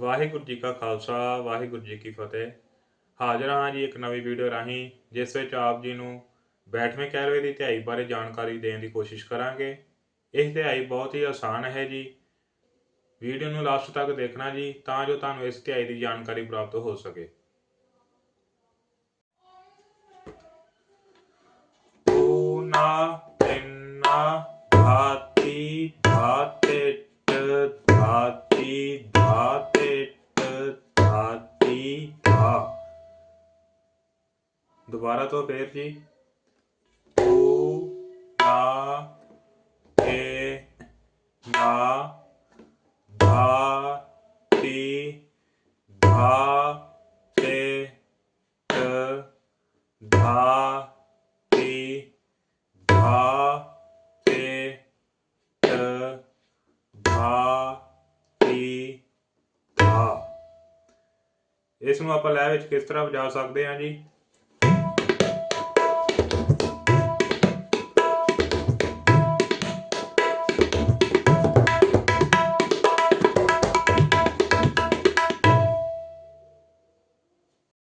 ਵਾਹਿਗੁਰੂ ਜੀ ਕਾ ਖਾਲਸਾ, ਵਾਹਿਗੁਰੂ ਜੀ ਕੀ ਫਤਿਹ। ਹਾਜ਼ਰ ਹਾਂ ਜੀ ਇੱਕ ਨਵੀਂ ਵੀਡੀਓ ਰਾਹੀਂ, ਜਿਸ ਵਿੱਚ ਆਪ ਜੀ ਨੂੰ ਬੈਠਵੇਂ ਕੈਲਵੇ ਦੀ ਧਿਆਈ ਬਾਰੇ ਜਾਣਕਾਰੀ ਦੇਣ ਦੀ ਕੋਸ਼ਿਸ਼ ਕਰਾਂਗੇ। ਇਹ ਧਿਆਈ ਬਹੁਤ ਹੀ ਆਸਾਨ ਹੈ ਜੀ। ਵੀਡੀਓ ਨੂੰ ਲਾਸਟ ਤੱਕ ਦੇਖਣਾ ਜੀ, ਤਾਂ ਜੋ ਤੁਹਾਨੂੰ ਇਸ ਧਿਆਈ ਦੀ ਜਾਣਕਾਰੀ ਪ੍ਰਾਪਤ ਹੋ ਸਕੇ। ਊਨਾ ਤਿੰਨਾ ਧਾਤੀ ਧਾਤਿਟ ਧਾਤੀ ਦੁਬਾਰਾ ਤੋਂ ਫੇਰ ਜੀ। ਊ ਨਾ ਏ ਨਾ ਧਾ ਤੀ ਧਾ ਤੇ, ਟ, ਧਾ ਤੀ ਧਾ, ਤੇ, ਟ, ਧਾ ਤੀ ਧਾ। ਇਸ ਨੂੰ ਆਪਾਂ ਲੈ ਵਿੱਚ ਕਿਸ ਤਰ੍ਹਾਂ ਵਜਾ ਸਕਦੇ ਹਾਂ ਜੀ?